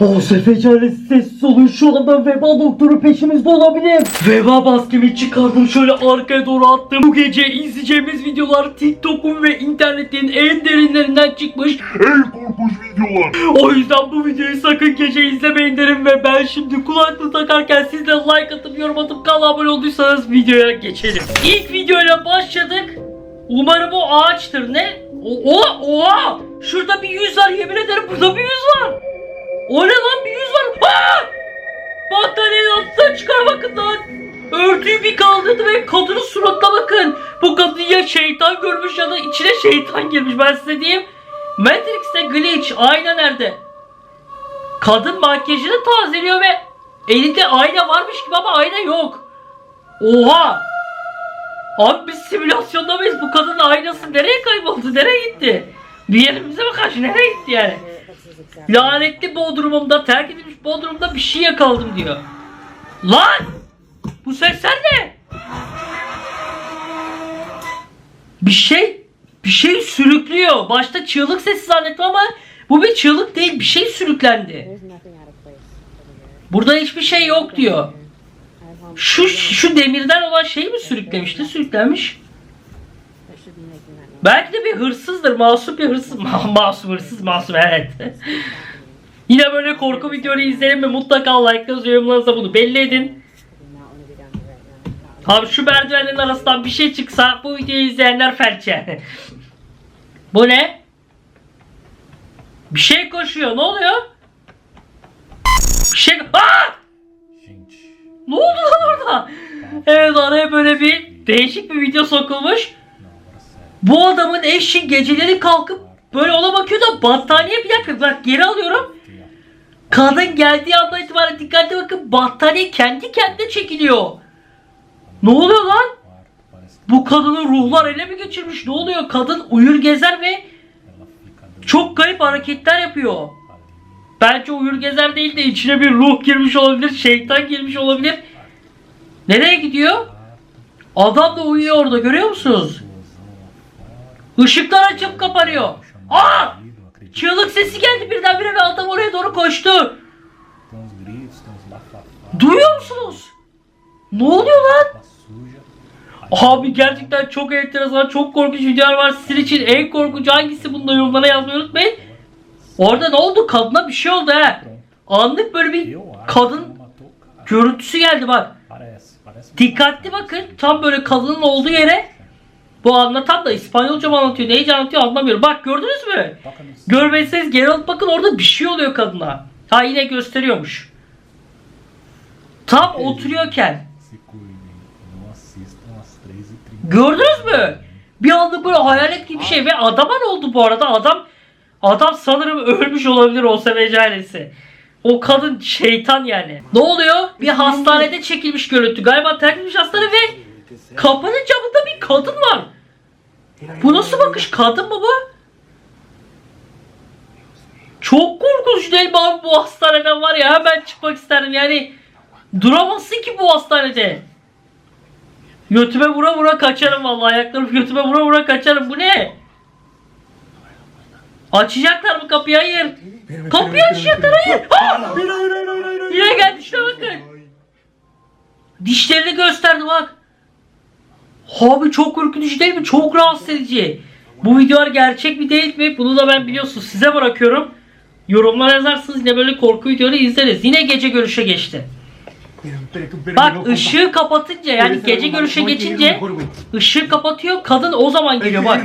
O sefecale sessiz olun şu anda veba doktoru peşimizde olabilir. Veba maskemi çıkardım şöyle arkaya doğru attım. Bu gece izleyeceğimiz videolar TikTok'un ve internetin en derinlerinden çıkmış. En korkunç videolar. O yüzden bu videoyu sakın gece izlemeyin derim ve ben şimdi kulaklığı takarken siz de like atıp yorum atıp kanala abone olduysanız videoya geçelim. İlk videoyla başladık. Umarım o ağaçtır ne? O, o, oha! Şurada bir yüz var yemin ederim burada bir yüz var. Şeytan girmiş ben size diyeyim. Matrix'te glitch ayna nerede? Kadın makyajını tazeliyor ve elinde ayna varmış gibi ama ayna yok. Oha! Abi biz simülasyonda mıyız? Bu kadının aynası nereye kayboldu? Nereye gitti? Bir yerimize mi kaçtı? Nereye gitti yani? Lanetli Bodrum'umda, terk edilmiş Bodrum'da bir şey yakaladım diyor. Lan! Bu sesler ne? Bir şey, bir şey sürüklüyor. Başta çığlık sesi zannettim ama bu bir çığlık değil, bir şey sürüklendi. Burada hiçbir şey yok diyor. Şu şu demirden olan şeyi mi sürüklemişti? Sürüklenmiş. Belki de bir hırsızdır. Masum bir hırsız. Ma- masum hırsız masum evet. Yine böyle korku videoları izleyelim mi? Mutlaka like'larınızı yorumlarınızda bunu belli edin. Abi şu merdivenlerin arasından bir şey çıksa bu videoyu izleyenler felç yani. Bu ne? Bir şey koşuyor. Ne oluyor? Bir şey... Aa! Ne oldu lan orada? Evet araya böyle bir değişik bir video sokulmuş. Bu adamın eşi geceleri kalkıp böyle ona bakıyor da battaniye bir dakika bak geri alıyorum. Kadın geldiği anda itibaren dikkatli bakın battaniye kendi kendine çekiliyor. Ne oluyor lan? Bu kadını ruhlar ele mi geçirmiş? Ne oluyor? Kadın uyur gezer ve çok garip hareketler yapıyor. Bence uyur gezer değil de içine bir ruh girmiş olabilir, şeytan girmiş olabilir. Nereye gidiyor? Adam da uyuyor orada görüyor musunuz? Işıklar açıp kapanıyor. Aa! Çığlık sesi geldi birdenbire ve adam oraya doğru koştu. Duyuyor musunuz? Ne oluyor lan? Abi gerçekten çok enteresan, çok korkunç videolar var. Sizin için en korkunç hangisi bunu da yorumlara yazmayı unutmayın. Orada ne oldu? Kadına bir şey oldu he. Anlık böyle bir kadın görüntüsü geldi bak. Dikkatli bakın. Tam böyle kadının olduğu yere. Bu anlatan da İspanyolca mı anlatıyor, neyce anlatıyor anlamıyorum. Bak gördünüz mü? Görmezseniz geri alıp bakın orada bir şey oluyor kadına. Ha yine gösteriyormuş. Tam oturuyorken. Gördünüz mü? Bir anda böyle hayalet gibi bir şey ve adama ne oldu bu arada? Adam adam sanırım ölmüş olabilir o seveceğinesi. O kadın şeytan yani. Ne oluyor? Bir hastanede çekilmiş görüntü. Galiba terk edilmiş hastane ve kapının camında bir kadın var. Bu nasıl bakış? Kadın mı bu? Çok korkunç değil mi abi bu hastaneden var ya hemen çıkmak isterdim yani duramazsın ki bu hastanede. Götüme vura vura kaçarım vallahi ayaklarım götüme vura vura kaçarım bu ne? Açacaklar mı kapıyı? Hayır. Kapıyı açacaklar hayır. Ah! Yine geldi şuna bakın. Dişlerini gösterdi bak. Abi çok korkutucu değil mi? Çok rahatsız edici. Bu videolar gerçek mi değil mi? Bunu da ben biliyorsunuz size bırakıyorum. Yorumlara yazarsınız yine böyle korku videoları izleriz. Yine gece görüşe geçti. Bak ışığı kapatınca yani gece görüşe geçince ışığı kapatıyor kadın o zaman geliyor bak.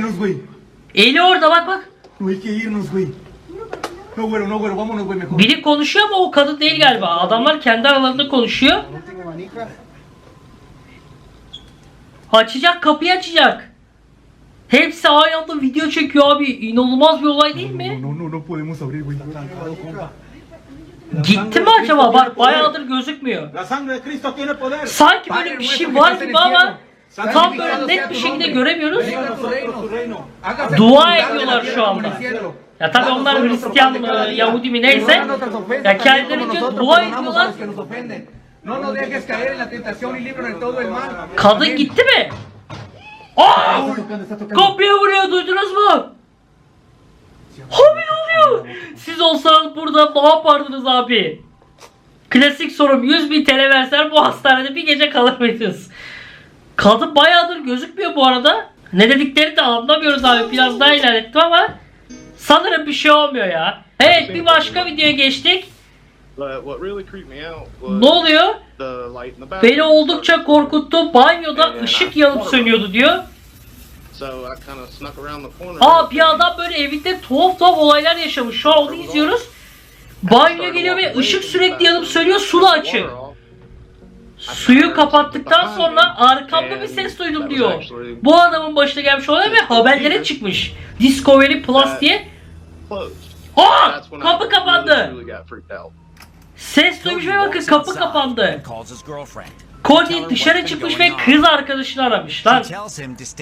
Eli orada bak bak. No hay que irnos, güey. No, güero, no, güero, vámonos, güey, mejor. Biri konuşuyor ama o kadın değil galiba. Adamlar kendi aralarında konuşuyor. Açacak kapıyı açacak. Hepsi aynı anda video çekiyor abi. İnanılmaz bir olay değil mi? Gitti mi acaba? Bak bayağıdır gözükmüyor. Sanki böyle bir şey var gibi ama tam böyle net bir şekilde göremiyoruz. Dua ediyorlar şu anda. Ya tabi onlar Hristiyan mı, Yahudi mi neyse. Ya kendilerince dua ediyorlar. Kadın gitti mi? Aa! Kapıya vuruyor duydunuz mu? Abi ne oluyor? Siz olsanız burada ne yapardınız abi? Klasik sorum 100 bin TL versen bu hastanede bir gece kalır mıydınız? Kadın bayağıdır gözükmüyor bu arada. Ne dediklerini de anlamıyoruz abi. Biraz daha ilerlettim ama sanırım bir şey olmuyor ya. Evet bir başka videoya geçtik. Ne oluyor? Beni oldukça korkuttu. Banyoda ışık yanıp sönüyordu diyor. So I kind of snuck around the corner. Aa bir adam böyle evinde tuhaf tuhaf olaylar yaşamış. Şu an onu izliyoruz. Banyoya geliyor ve ışık sürekli yanıp sönüyor. Su da açık. Suyu kapattıktan sonra arkamda bir ses duydum diyor. Bu adamın başına gelmiş olay ve haberlere çıkmış. Discovery Plus diye. Aa! Kapı kapandı. Ses duymuş ve bakın kapı kapandı. Cody dışarı çıkmış ve kız arkadaşını aramış lan.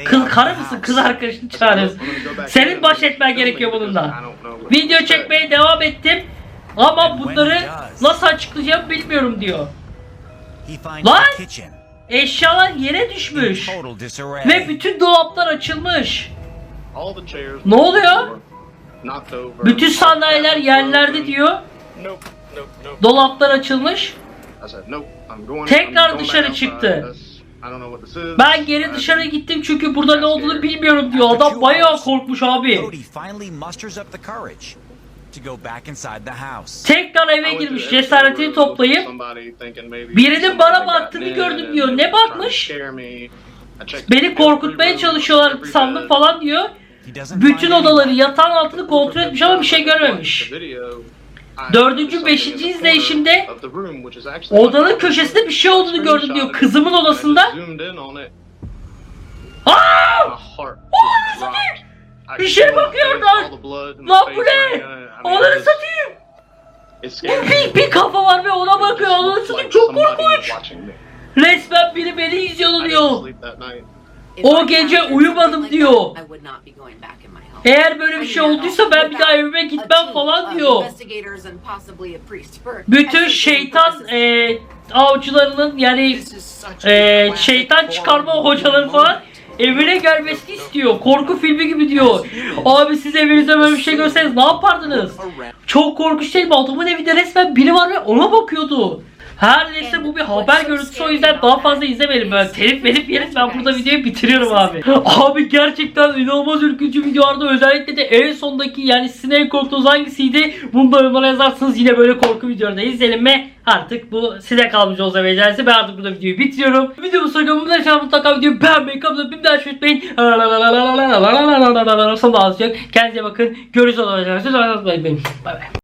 Kız karı mısın? Kız arkadaşını çağırıyorsun. "Look, I'm gonna go back Senin in baş etmen gerekiyor bununla. Video to say." çekmeye devam ettim. Ama bunları nasıl açıklayacağımı bilmiyorum diyor. Lan! Eşyalar yere düşmüş. Ve bütün dolaplar açılmış. Ne oluyor? Bütün sandalyeler yerlerde diyor. Dolaplar açılmış. I said, nope, I'm going- Tekrar dışarı çıktı. That's- I don't know what this is. Ben geri I- dışarı gittim çünkü burada ne olduğunu bilmiyorum diyor. Adam bayağı korkmuş abi. Tekrar I eve girmiş cesaretini toplayıp birinin bana baktığını gördüm diyor. Ne bakmış? beni korkutmaya çalışıyorlar sandım falan diyor. Bütün odaları yatağın altını kontrol etmiş ama bir şey görmemiş. Dördüncü, beşinci izleyişimde Odanın köşesinde bir şey olduğunu gördüm diyor. Kızımın odasında. Aa! Bir şey bakıyor oradan. Lan bu ne? Onları satayım. Bir, bir kafa var ve ona bakıyor. Onları satayım. Çok korkunç. Resmen biri beni izliyordu diyor. O gece uyumadım diyor. Eğer böyle bir şey olduysa ben bir daha evime gitmem falan diyor. Bütün şeytan e, avcılarının yani e, şeytan çıkarma hocaları falan evine gelmesini istiyor. Korku filmi gibi diyor. Abi siz evinizde böyle bir şey görseniz ne yapardınız? Çok korkunç değil mi? Adamın evinde resmen biri var ve ona bakıyordu. Her neyse bu bir haber görüntüsü o yüzden daha fazla izlemeyelim böyle telif verip yeriz ben burada videoyu bitiriyorum abi. Abi gerçekten inanılmaz ürkütücü videolarda özellikle de en sondaki yani sizin en korktuğunuz hangisiydi? Bunu da yorumlara yazarsınız yine böyle korku videoları izleyelim ve artık bu size kalmış olsa becerisi ben artık burada videoyu bitiriyorum. Videomu sonunda mutlaka mutlaka videoyu beğenmeyi kapıda bir daha unutmayın. Sonra da azıcık kendinize bakın görüşürüz. Bay bay.